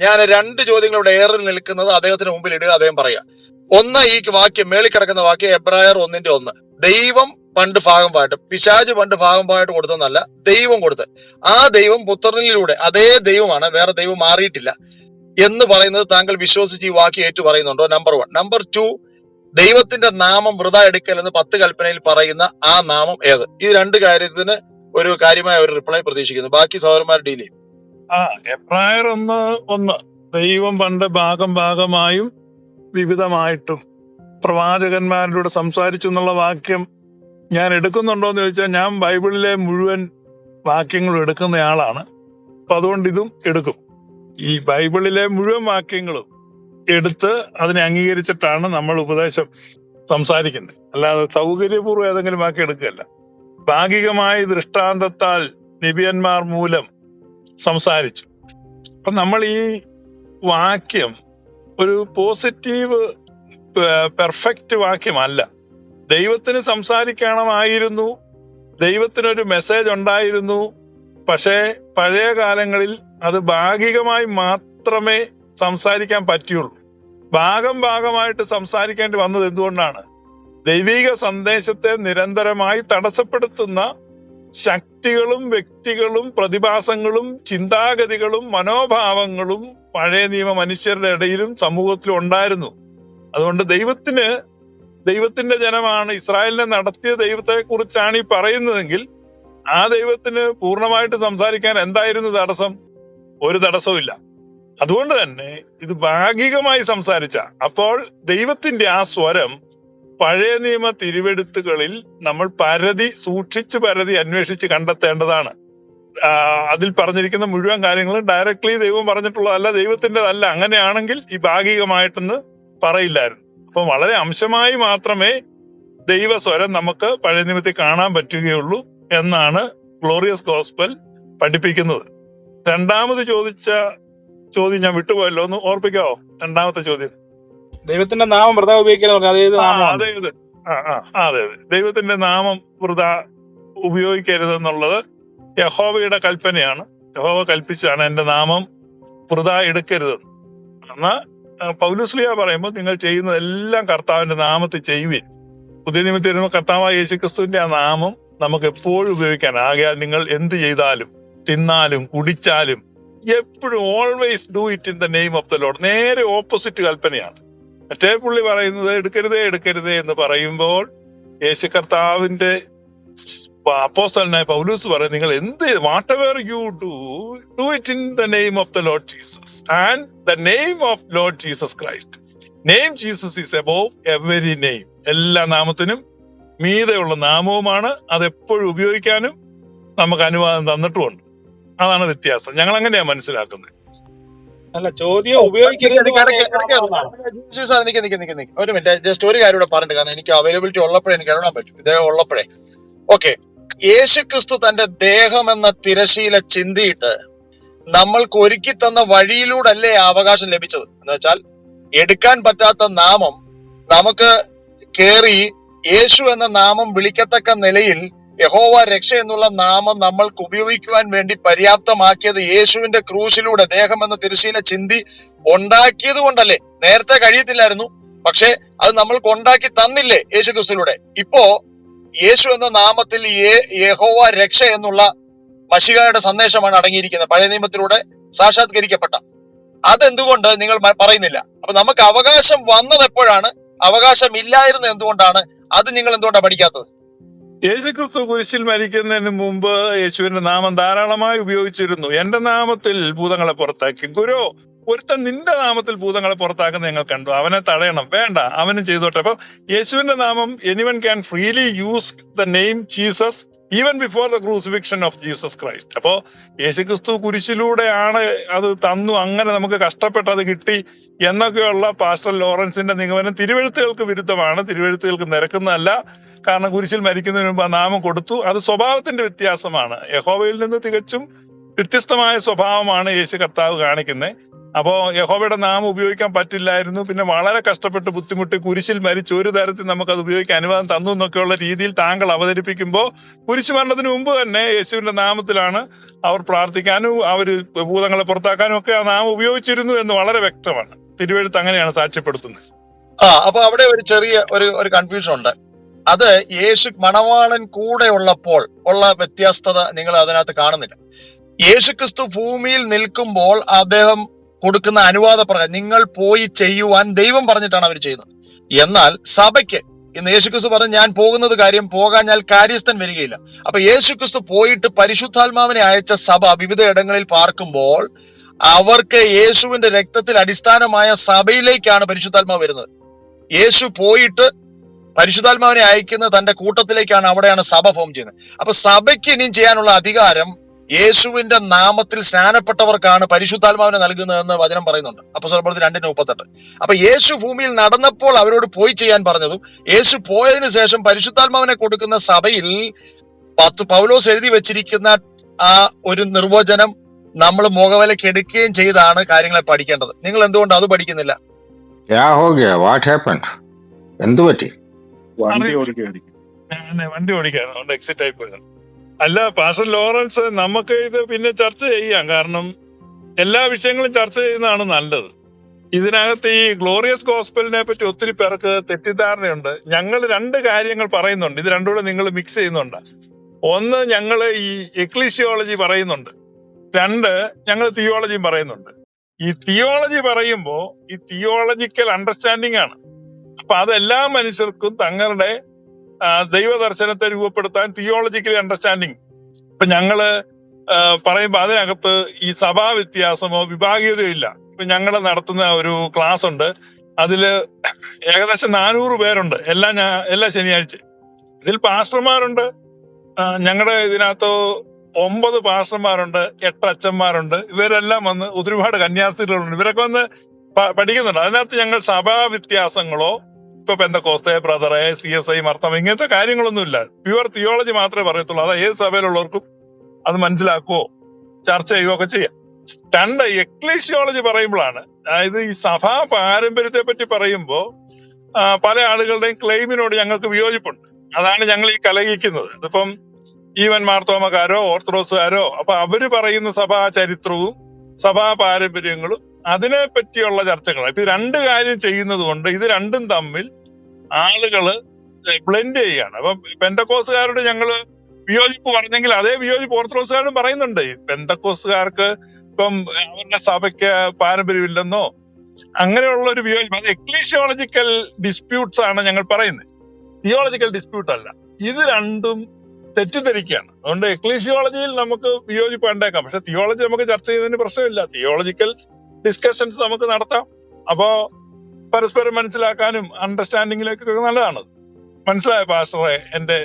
ഞാൻ രണ്ട് ചോദ്യങ്ങളുടെ ഇവിടെ ഏറി നിൽക്കുന്നത് അദ്ദേഹത്തിന് മുമ്പിൽ ഇടുക അദ്ദേഹം പറയാ. ഒന്ന് ഈ വാക്യം മേളിൽ കിടക്കുന്ന വാക്യം എബ്രായർ ഒന്നിന്റെ ഒന്ന്. ദൈവം പണ്ട് ഭാഗം ഭാഗമായിട്ട് പിശാജ് പണ്ട് ഭാഗം ഭാഗമായിട്ട് കൊടുത്തതെന്നല്ല ദൈവം കൊടുത്ത്. ആ ദൈവം പുത്രനിലൂടെ അതേ ദൈവമാണ് വേറെ ദൈവം മാറിയിട്ടില്ല എന്ന് പറയുന്നത് താങ്കൾ വിശ്വസിച്ച് ഈ വാക്യം ഏറ്റു പറയുന്നുണ്ടോ? നമ്പർ വൺ നമ്പർ ടു ദൈവത്തിന്റെ നാമം വൃത എടുക്കൽ എന്ന് പത്ത് കൽപ്പനയിൽ പറയുന്ന ആ നാമം ഏത്? ഈ രണ്ട് കാര്യത്തിന് ഒരു കാര്യമായ ഒരു റിപ്ലൈ പ്രതീക്ഷിക്കുന്നു. ബാക്കി സഹോദരന്മാർ ഡീൽ ചെയ്യും. ആ എബ്രായർ ഒന്ന് ഒന്ന്. ദൈവം പണ്ട് ഭാഗം ഭാഗമായും വിവിധമായിട്ടും പ്രവാചകന്മാരിലൂടെ സംസാരിച്ചു എന്നുള്ള വാക്യം ഞാൻ എടുക്കുന്നുണ്ടോ എന്ന് ചോദിച്ചാൽ ഞാൻ ബൈബിളിലെ മുഴുവൻ വാക്യങ്ങളും എടുക്കുന്നയാളാണ് അപ്പൊ അതുകൊണ്ട് ഇതും എടുക്കും. ഈ ബൈബിളിലെ മുഴുവൻ വാക്യങ്ങളും എടുത്ത് അതിനെ അംഗീകരിച്ചിട്ടാണ് നമ്മൾ ഉപദേശം സംസാരിക്കുന്നത്. അല്ലാതെ സൗകര്യപൂർവം ഏതെങ്കിലും വാക്യം എടുക്കുകയല്ല. ഭാഗികമായ ദൃഷ്ടാന്തത്താൽ നിബിയന്മാർ മൂലം സംസാരിച്ചു. അപ്പൊ നമ്മൾ ഈ വാക്യം ഒരു പോസിറ്റീവ് പെർഫെക്റ്റ് വാക്യമല്ല. ദൈവത്തിന് സംസാരിക്കണമായിരുന്നു. ദൈവത്തിനൊരു മെസ്സേജ് ഉണ്ടായിരുന്നു. പക്ഷേ പഴയ കാലങ്ങളിൽ അത് ഭാഗികമായി മാത്രമേ സംസാരിക്കാൻ പറ്റിയുള്ളൂ. ഭാഗം ഭാഗമായിട്ട് സംസാരിക്കേണ്ടി വന്നത് എന്തുകൊണ്ടാണ്? ദൈവിക സന്ദേശത്തെ നിരന്തരമായി തടസ്സപ്പെടുത്തുന്ന ശക്തികളും വ്യക്തികളും പ്രതിഭാസങ്ങളും ചിന്താഗതികളും മനോഭാവങ്ങളും പഴയ നിയമ മനുഷ്യരുടെ ഇടയിലും സമൂഹത്തിലും ഉണ്ടായിരുന്നു. അതുകൊണ്ട് ദൈവത്തിന് ദൈവത്തിന്റെ ജനമാണ് ഇസ്രായേലിനെ നടത്തിയ ദൈവത്തെ കുറിച്ചാണ് ഈ പറയുന്നതെങ്കിൽ ആ ദൈവത്തിന് പൂർണമായിട്ട് സംസാരിക്കാൻ എന്തായിരുന്നു തടസ്സം? ഒരു തടസ്സവും അതുകൊണ്ട് തന്നെ ഇത് ഭാഗികമായി സംസാരിച്ച അപ്പോൾ ദൈവത്തിന്റെ ആ സ്വരം പഴയ നിയമ തിരുവെടുത്തുകളിൽ നമ്മൾ പരതി സൂക്ഷിച്ച് പരതി അന്വേഷിച്ച് കണ്ടെത്തേണ്ടതാണ്. അതിൽ പറഞ്ഞിരിക്കുന്ന മുഴുവൻ കാര്യങ്ങളും ഡയറക്ട്ലി ദൈവം പറഞ്ഞിട്ടുള്ളതല്ല ദൈവത്തിന്റെതല്ല. അങ്ങനെയാണെങ്കിൽ ഈ ഭാഗികമായിട്ടെന്ന് പറയില്ലായിരുന്നു. അപ്പൊ വളരെ അംശമായി മാത്രമേ ദൈവസ്വരം നമുക്ക് പഴയ നിയമത്തിൽ കാണാൻ പറ്റുകയുള്ളൂ എന്നാണ് ഗ്ലോറിയസ് ഗോസ്പൽ പഠിപ്പിക്കുന്നത്. രണ്ടാമത് ചോദിച്ച ചോദ്യം ഞാൻ വിട്ടുപോയല്ലോ. ഒന്ന് ഓർപ്പിക്കാവോ? രണ്ടാമത്തെ ചോദ്യം. ദൈവത്തിന്റെ നാമം വ്രത ഉപയോഗിക്കാൻ അതായത് അതെ അതെ അതെ. ദൈവത്തിന്റെ നാമം വൃത ഉപയോഗിക്കരുത് എന്നുള്ളത് യഹോവയുടെ കൽപ്പനയാണ്. യഹോവ കൽപ്പിച്ചാണ് എന്റെ നാമം വൃത എടുക്കരുത്. എന്നാ പൗലുസ്ലിയ പറയുമ്പോൾ നിങ്ങൾ ചെയ്യുന്നതെല്ലാം കർത്താവിന്റെ നാമത്തിൽ ചെയ്യുവിൻ. പുതിയ നിമിത്തം വരുമ്പോൾ കർത്താവായ യേശുക്രിസ്തുവിന്റെ ആ നാമം നമുക്ക് എപ്പോഴും ഉപയോഗിക്കാൻ. ആകയാൽ നിങ്ങൾ എന്ത് ചെയ്താലും തിന്നാലും കുടിച്ചാലും എപ്പോഴും always do it in the name of the Lord നേരെ ഓപ്പോസിറ്റ് കൽപ്പനയാണ്. മറ്റേ പുള്ളി പറയുന്നത് എടുക്കരുതേ എടുക്കരുതേ എന്ന് പറയുമ്പോൾ യേശു കർത്താവിന്റെ അപ്പോസ്തലനായ പൗലൂസ് പറയും നിങ്ങൾ എന്ത് whatever you do do it in the name of the Lord Jesus and the name of Lord Jesus Christ name Jesus is above every name എല്ലാ നാമത്തിനും മീതെയുള്ള നാമവുമാണ് അതെപ്പോഴും ഉപയോഗിക്കാനും നമുക്ക് അനുവാദം തന്നിട്ടുമുണ്ട്. അതാണ് വ്യത്യാസം. ഞങ്ങൾ അങ്ങനെയാണ് മനസ്സിലാക്കുന്നത്. അല്ല ചോദ്യം ഉപയോഗിക്കരുത് സാർ നിക്ക് നിക്ക് നിക്ക് നിക്ക്. ഒരു മിനിറ്റ് ജസ്റ്റ് ഒരു കാര്യം കൂടെ പറഞ്ഞിട്ട് കാരണം എനിക്ക് അവൈലബിലിറ്റി ഉള്ളപ്പോഴേ എനിക്ക് എഴുതാൻ പറ്റും. ഇദ്ദേഹം ഉള്ളപ്പോഴേ. ഓക്കെ യേശു ക്രിസ്തു തന്റെ ദേഹം എന്ന തിരശീല ചിന്തിയിട്ട് നമ്മൾക്ക് ഒരുക്കി തന്ന വഴിയിലൂടെ അല്ലേ അവകാശം ലഭിച്ചത്. എന്ന് വെച്ചാൽ എടുക്കാൻ പറ്റാത്ത നാമം നമുക്ക് കേറി യേശു എന്ന നാമം വിളിക്കത്തക്ക നിലയിൽ യഹോവ രക്ഷ എന്നുള്ള നാമം നമ്മൾക്ക് ഉപയോഗിക്കുവാൻ വേണ്ടി പര്യാപ്തമാക്കിയത് യേശുവിന്റെ ക്രൂശിലൂടെ ദേഹം എന്ന തിരശീല ചിന്തി ഉണ്ടാക്കിയത് കൊണ്ടല്ലേ? നേരത്തെ കഴിയത്തില്ലായിരുന്നു. പക്ഷേ അത് നമ്മൾക്ക് ഉണ്ടാക്കി തന്നില്ലേ യേശു ക്രിസ്തുലൂടെ ഇപ്പോ യേശു എന്ന നാമത്തിൽ യഹോവ രക്ഷ എന്നുള്ള മഷികയുടെ സന്ദേശമാണ് അടങ്ങിയിരിക്കുന്നത്. പഴയ നിയമത്തിലൂടെ സാക്ഷാത്കരിക്കപ്പെട്ട. അതെന്തുകൊണ്ട് നിങ്ങൾ പറയുന്നില്ല? അപ്പൊ നമുക്ക് അവകാശം വന്നത് എപ്പോഴാണ്? അവകാശം ഇല്ലായിരുന്നു എന്തുകൊണ്ടാണ്? അത് നിങ്ങൾ എന്തുകൊണ്ടാണ് പഠിക്കാത്തത്? യേശുക്രിസ്തു കുരിശിൽ മരിക്കുന്നതിന് മുമ്പ് യേശുവിന്റെ നാമം ധാരാളമായി ഉപയോഗിച്ചിരുന്നു. എന്റെ നാമത്തിൽ ഭൂതങ്ങളെ പുറത്താക്കി. ഗുരു ഒരുത്തൻ നിന്റെ നാമത്തിൽ ഭൂതങ്ങളെ പുറത്താക്കുന്ന ഞങ്ങൾ കണ്ടു. അവനെ തടയണം. വേണ്ട അവനും ചെയ്തോട്ടെ. അപ്പൊ യേശുവിന്റെ നാമം anyone can freely use the name Jesus even before the crucifixion of Jesus Christ അപ്പോ യേശുക്രിസ്തു കുരിശിലൂടെയാണ് അത് തന്നു. അങ്ങനെ നമുക്ക് കഷ്ടപ്പെട്ട് അത് കിട്ടി എന്നൊക്കെയുള്ള പാസ്റ്റർ ലോറൻസിന്റെ നിഗമനം തിരുവഴുത്തുകൾക്ക് വിരുദ്ധമാണ്. തിരുവഴുത്തുകൾക്ക് നിരക്കുന്നതല്ല. കാരണം കുരിശിൽ മരിക്കുന്നതിന് മുമ്പ് നാമം കൊടുത്തു. അത് സ്വഭാവത്തിന്റെ വ്യത്യാസമാണ്. യഹോവയിൽ നിന്ന് തികച്ചും വ്യത്യസ്തമായ സ്വഭാവമാണ് യേശു കർത്താവ് കാണിക്കുന്നത്. അപ്പോ യഹോബയുടെ നാമം ഉപയോഗിക്കാൻ പറ്റില്ലായിരുന്നു. പിന്നെ വളരെ കഷ്ടപ്പെട്ട് ബുദ്ധിമുട്ടി കുരിശിൽ മരിച്ച് ഒരു തരത്തിൽ നമുക്ക് അത് ഉപയോഗിക്കാൻ അനുവാദം തന്നു എന്നൊക്കെയുള്ള രീതിയിൽ താങ്കൾ അവതരിപ്പിക്കുമ്പോൾ കുരിശ് മരണത്തിന് മുമ്പ് തന്നെ യേശുവിന്റെ നാമത്തിലാണ് അവർ പ്രാർത്ഥിക്കാനും അവർ ഭൂതങ്ങളെ പുറത്താക്കാനും ഒക്കെ ആ നാമം ഉപയോഗിച്ചിരുന്നു എന്ന് വളരെ വ്യക്തമാണ്. തിരുവഴുത്ത് അങ്ങനെയാണ് സാക്ഷ്യപ്പെടുത്തുന്നത്. ആ അപ്പൊ അവിടെ ഒരു ചെറിയ ഒരു ഒരു കൺഫ്യൂഷൻ ഉണ്ട്. അത് യേശു മണവാളൻ കൂടെ ഉള്ളപ്പോൾ ഉള്ള വ്യത്യസ്തത നിങ്ങൾ അതിനകത്ത് കാണുന്നില്ല. യേശുക്രിസ്തു ഭൂമിയിൽ നിൽക്കുമ്പോൾ അദ്ദേഹം കൊടുക്കുന്ന അനുവാദ പ്രകാരം നിങ്ങൾ പോയി ചെയ്യുവാൻ ദൈവം പറഞ്ഞിട്ടാണ് അവർ ചെയ്യുന്നത്. എന്നാൽ സഭയ്ക്ക് ഇന്ന് യേശുക്രിസ്തു പറഞ്ഞു ഞാൻ പോകുന്നത് കാര്യം പോകാൻ ഞാൻ കാര്യസ്ഥൻ വരികയില്ല. അപ്പൊ യേശുക്രിസ്തു പോയിട്ട് പരിശുദ്ധാത്മാവിനെ അയച്ച സഭ വിവിധ ഇടങ്ങളിൽ പാർക്കുമ്പോൾ അവർക്ക് യേശുവിന്റെ രക്തത്തിൽ അടിസ്ഥാനമായ സഭയിലേക്കാണ് പരിശുദ്ധാത്മാവ് വരുന്നത്. യേശു പോയിട്ട് പരിശുദ്ധാത്മാവിനെ അയക്കുന്ന തന്റെ കൂട്ടത്തിലേക്കാണ് അവിടെയാണ് സഭ ഫോം ചെയ്യുന്നത്. അപ്പൊ സഭയ്ക്ക് ഇനിയും ചെയ്യാനുള്ള അധികാരം യേശുവിന്റെ നാമത്തിൽ സ്നാനപ്പെട്ടവർക്കാണ് പരിശുദ്ധാത്മാവിനെ നൽകുന്നതെന്ന് വചനം പറയുന്നുണ്ട്. അപ്പൊ സ്വലപ്പുറത്ത് രണ്ടിന് മുപ്പത്തെട്ട്. അപ്പൊ യേശു ഭൂമിയിൽ നടന്നപ്പോൾ അവരോട് പോയി ചെയ്യാൻ പറഞ്ഞതും യേശു പോയതിനു ശേഷം പരിശുദ്ധാത്മാവിനെ കൊടുക്കുന്ന സഭയിൽ പത്ത് പൗലോസ് എഴുതി വെച്ചിരിക്കുന്ന ആ ഒരു നിർവചനം നമ്മൾ മുഖവിലയ്ക്ക് എടുക്കുകയും ചെയ്താണ് കാര്യങ്ങളെ പഠിക്കേണ്ടത്. നിങ്ങൾ എന്തുകൊണ്ട് അത് പഠിക്കുന്നില്ല? വണ്ടി ഓടിക്കാൻ എക്സിറ്റ് ആയി പോയത് അല്ല പാസ്റ്റർ ലോറൻസ് നമുക്ക് ഇത് പിന്നെ ചർച്ച ചെയ്യാം. കാരണം എല്ലാ വിഷയങ്ങളും ചർച്ച ചെയ്യുന്നതാണ് നല്ലത്. ഇതിനകത്ത് ഈ ഗ്ലോറിയസ് ഗോസ്പലിനെ പറ്റി ഒത്തിരി പേർക്ക് തെറ്റിദ്ധാരണയുണ്ട്. ഞങ്ങൾ രണ്ട് കാര്യങ്ങൾ പറയുന്നുണ്ട്. ഇത് രണ്ടുകൂടെ നിങ്ങൾ മിക്സ് ചെയ്യുന്നുണ്ട്. ഒന്ന് ഞങ്ങൾ ഈ എക്ലീഷിയോളജി പറയുന്നുണ്ട്. രണ്ട് ഞങ്ങൾ തിയോളജിയും പറയുന്നുണ്ട്. ഈ തിയോളജി പറയുമ്പോൾ ഈ തിയോളജിക്കൽ അണ്ടർസ്റ്റാൻഡിങ് ആണ്. അപ്പൊ അതെല്ലാ മനുഷ്യർക്കും തങ്ങളുടെ ദൈവദർശനത്തെ രൂപപ്പെടുത്താൻ തിയോളജിക്കലി അണ്ടർസ്റ്റാൻഡിങ് ഇപ്പൊ ഞങ്ങൾ പറയുമ്പോൾ പറയുമ്പോ അതിനകത്ത് ഈ സഭാ വ്യത്യാസമോ വിഭാഗീയതയോ ഇല്ല. ഇപ്പൊ ഞങ്ങൾ നടത്തുന്ന ഒരു ക്ലാസ് ഉണ്ട്. അതിൽ ഏകദേശം നാനൂറ് പേരുണ്ട്. എല്ലാ ഞാ എല്ലാ ശനിയാഴ്ച. ഇതിൽ പാസ്റ്റർമാരുണ്ട്. ഞങ്ങളുടെ ഇതിനകത്ത് ഒമ്പത് പാസ്റ്റർമാരുണ്ട് എട്ട് അച്ഛന്മാരുണ്ട്. ഇവരെല്ലാം വന്ന് ഒരുപാട് കന്യാസ്ത്രീകളുണ്ട്. ഇവരൊക്കെ വന്ന് പഠിക്കുന്നുണ്ട്. അതിനകത്ത് ഞങ്ങൾ സഭാ വ്യത്യാസങ്ങളോ ഇപ്പൊ പെന്തക്കോസ്തെ ബ്രദറെ സി എസ് ഐ മർത്തം ഇങ്ങനത്തെ കാര്യങ്ങളൊന്നുമില്ല. പ്യുവർ തിയോളജി മാത്രമേ പറയത്തുള്ളൂ. അതായത് ഏത് സഭയിലുള്ളവർക്കും അത് മനസ്സിലാക്കുവോ ചർച്ച ചെയ്യുകയോ ഒക്കെ ചെയ്യാം. രണ്ട് എക്ലീഷിയോളജി പറയുമ്പോഴാണ്. അതായത് ഈ സഭാ പാരമ്പര്യത്തെ പറ്റി പറയുമ്പോൾ പല ആളുകളുടെയും ക്ലെയിമിനോട് ഞങ്ങൾക്ക് വിയോജിപ്പുണ്ട്. അതാണ് ഞങ്ങൾ ഈ കലഹിക്കുന്നത്. ഇതിപ്പം ഈവൻ മാർത്തോമക്കാരോ ഓർത്തഡോക്സുകാരോ അപ്പൊ അവർ പറയുന്ന സഭാ ചരിത്രവും സഭാ പാരമ്പര്യങ്ങളും അതിനെ പറ്റിയുള്ള ചർച്ചകൾ ഇപ്പൊ രണ്ട് കാര്യം ചെയ്യുന്നത് കൊണ്ട് ഇത് രണ്ടും തമ്മിൽ ആളുകൾ ബ്ലെൻഡ് ചെയ്യാണ്. അപ്പൊ പെന്തക്കോസുകാരോട് ഞങ്ങൾ വിയോജിപ്പ് പറഞ്ഞെങ്കിൽ അതേ വിയോജിപ്പ് ഓർത്തഡോക്സുകാരും പറയുന്നുണ്ട്. പെന്തക്കോസുകാർക്ക് ഇപ്പം അവരുടെ സഭയ്ക്ക് പാരമ്പര്യമില്ലെന്നോ അങ്ങനെയുള്ള ഒരു വിയോജിപ്പ് അത് എക്ലീഷിയോളജിക്കൽ ഡിസ്പ്യൂട്ട്സ് ആണ് ഞങ്ങൾ പറയുന്നത്. തിയോളജിക്കൽ ഡിസ്പ്യൂട്ട് അല്ല. ഇത് രണ്ടും തെറ്റിദ്ധരിക്കുകയാണ്. അതുകൊണ്ട് എക്ലീഷിയോളജിയിൽ നമുക്ക് വിയോജിപ്പ് കണ്ടേക്കാം പക്ഷെ തിയോളജി നമുക്ക് ചർച്ച ചെയ്യുന്നതിന് പ്രശ്നമില്ല. തിയോളജിക്കൽ ഡിസ്കഷൻസ് നമുക്ക് നടത്താം. അപ്പോ പരസ്പരം മനസ്സിലാക്കാനും അണ്ടർസ്റ്റാൻഡിങ്ങിലേക്കൊക്കെ നല്ലതാണ് മനസ്സിലായ പാസ്റ്ററെ? എന്റെ